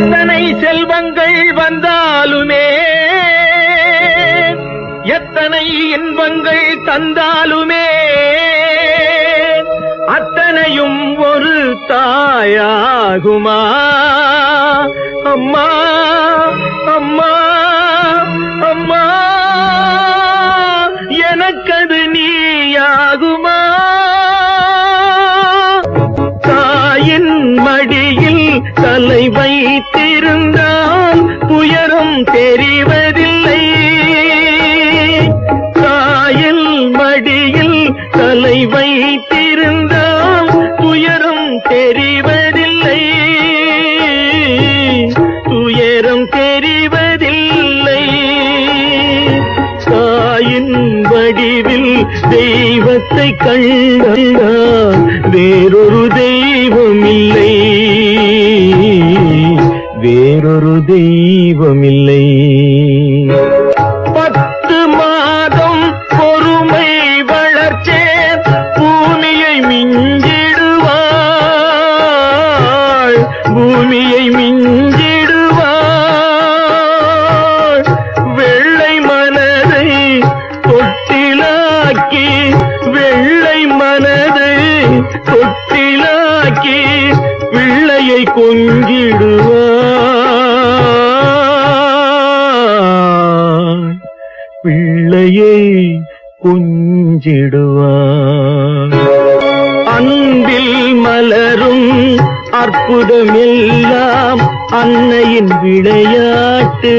எத்தனை செல்வங்கள் வந்தாலுமே எத்தனை இன்பங்கள் தந்தாலுமே அத்தனையும் ஒரு தாயாகுமா? அம்மா அம்மா அம்மா எனக்கது நீயாகுமா? தலை வைத்திருந்தால் துயரம் தெரிவதில்லை. காயில் மடியில் தலை வைத்திருந்தால் துயரம் தெரிவதில்லை. துயரம் தெரிவதில்லை. தாயின் வடிவில் தெய்வத்தை கண்டால் வேறொரு வேறொரு தெய்வம் இல்லை பத்து மாதம் பொறுமை வளர்ச்சே பூமியை மிஞ்சிடுவாள். பூமியை மிஞ்சிடுவாள். வெள்ளை மனதை தொட்டிலாக்கி வெள்ளை மனதை தொட்டிலாக்கி பிள்ளையை கொஞ்சிடுவாள் பிள்ளையை கொஞ்சிடுவாள் அன்பில் மலரும் அற்புதம் எல்லாம் அன்னையின் விளையாட்டு.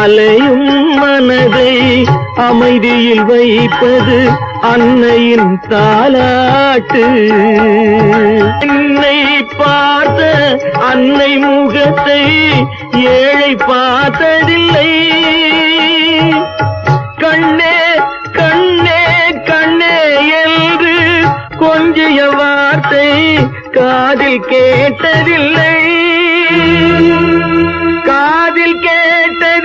அலையும் மனதை அமைதியில் வைப்பது அன்னையின் தாலாட்டு. என்னை பார்த்த அன்னை முகத்தை ஏழை பார்த்ததில்லை. கண்ணே கண்ணே கண்ணே என்று கொஞ்சிய வார்த்தை காதில் கேட்டதில்லை. காதில் கேட்டதில்லை.